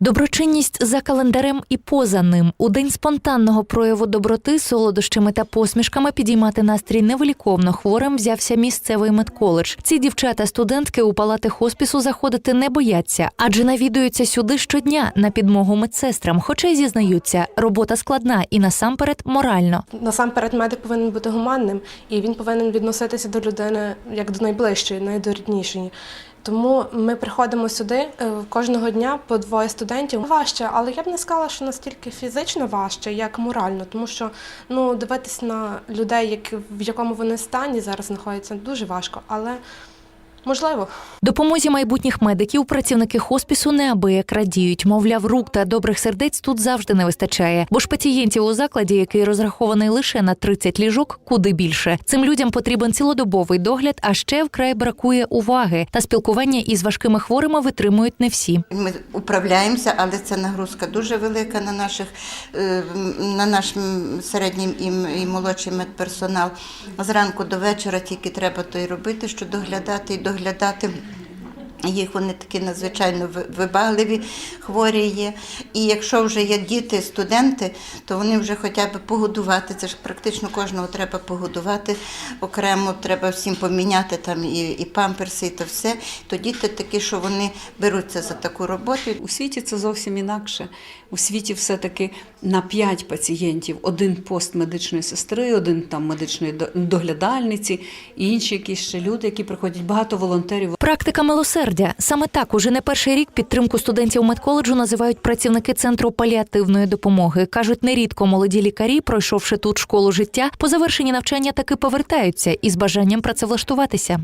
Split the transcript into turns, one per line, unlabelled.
Доброчинність за календарем і поза ним у день спонтанного прояву доброти солодощами та посмішками підіймати настрій невиліковно хворим взявся місцевий медколедж. Ці дівчата-студентки у палати хоспісу заходити не бояться, адже навідуються сюди щодня на підмогу медсестрам. Хоча й зізнаються, робота складна і насамперед морально.
Насамперед, медик повинен бути гуманним, і він повинен відноситися до людини як до найближчої, найдоріднішої. Тому ми приходимо сюди е, кожного дня по двоє студентів. Важче, але я б не сказала, що настільки фізично важче, як морально, тому що ну дивитись на людей, як в якому вони стані зараз знаходяться, дуже важко, але можливо.
Допомозі майбутніх медиків працівники хоспісу неабияк радіють. Мовляв, рук та добрих сердець тут завжди не вистачає. Бо ж пацієнтів у закладі, який розрахований лише на 30 ліжок, куди більше. Цим людям потрібен цілодобовий догляд, а ще вкрай бракує уваги. Та спілкування із важкими хворими витримують не всі.
Ми управляємося, але це нагрузка дуже велика на наших е, на наш середній і молодший медперсонал. Зранку до вечора тільки треба то й робити, що доглядати і доглядати виглядати їх вони такі надзвичайно вибагливі, хворі є. І якщо вже є діти, студенти, то вони вже хоча б погодувати. Це ж практично кожного треба погодувати окремо, треба всім поміняти там і, і памперси, і то все. То діти такі, що вони беруться за таку роботу.
У світі це зовсім інакше. У світі все-таки на 5 пацієнтів один пост медичної сестри, один там медичної доглядальниці, і інші якісь ще люди, які приходять. Багато волонтерів.
Практика милосердя саме так уже не перший рік підтримку студентів медколеджу називають працівники центру паліативної допомоги. кажуть, нерідко молоді лікарі, пройшовши тут школу життя, по завершенні навчання таки повертаються із бажанням працевлаштуватися.